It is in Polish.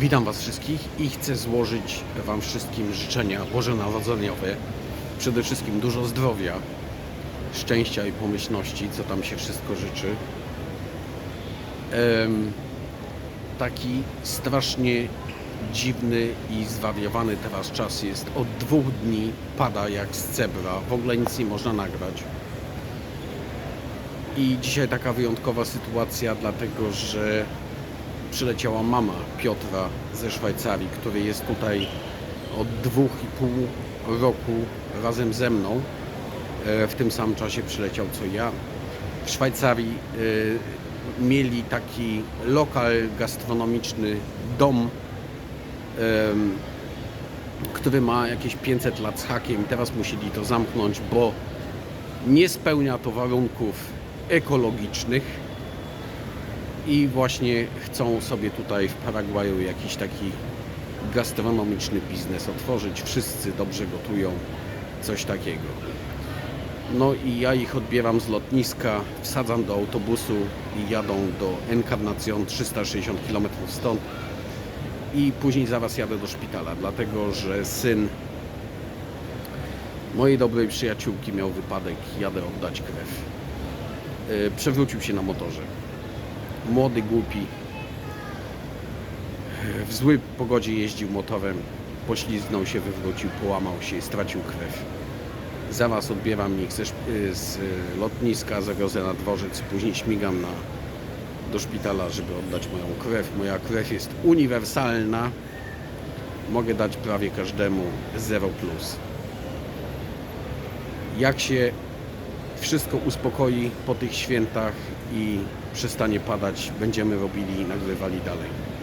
Witam Was wszystkich i chcę złożyć Wam wszystkim życzenia bożonarodzeniowe. Przede wszystkim dużo zdrowia, szczęścia i pomyślności, co tam się wszystko życzy. Taki strasznie dziwny i zwariowany teraz czas jest. Od dwóch dni pada jak z cebra, w ogóle nic nie można nagrać. I dzisiaj taka wyjątkowa sytuacja, dlatego że przyleciała mama Piotra ze Szwajcarii, który jest tutaj od dwóch i pół roku razem ze mną. E, W tym samym czasie przyleciał co ja. W Szwajcarii e, mieli taki lokal gastronomiczny, dom, który ma jakieś 500 lat z hakiem. Teraz musieli to zamknąć, bo nie spełnia to warunków ekologicznych i właśnie chcą sobie tutaj w Paragwaju jakiś taki gastronomiczny biznes otworzyć. Wszyscy dobrze gotują, coś takiego. No i ja ich odbieram z lotniska, wsadzam do autobusu i jadą do Encarnacion 360 km stąd i później zaraz jadę do szpitala, dlatego że syn mojej dobrej przyjaciółki miał wypadek, jadę oddać krew. Yy, Przewrócił się na motorze młody, głupi. W złej pogodzie jeździł motorem, poślizgnął się, wywrócił, połamał się, stracił krew. Zaraz odbieram ich ze, y, z lotniska, zawiozę na dworzec, później śmigam na, do szpitala, żeby oddać moją krew. Moja krew jest uniwersalna. Mogę dać prawie każdemu 0+. Jak się wszystko uspokoi po tych świętach i przestanie padać, będziemy robili i nagrywali dalej.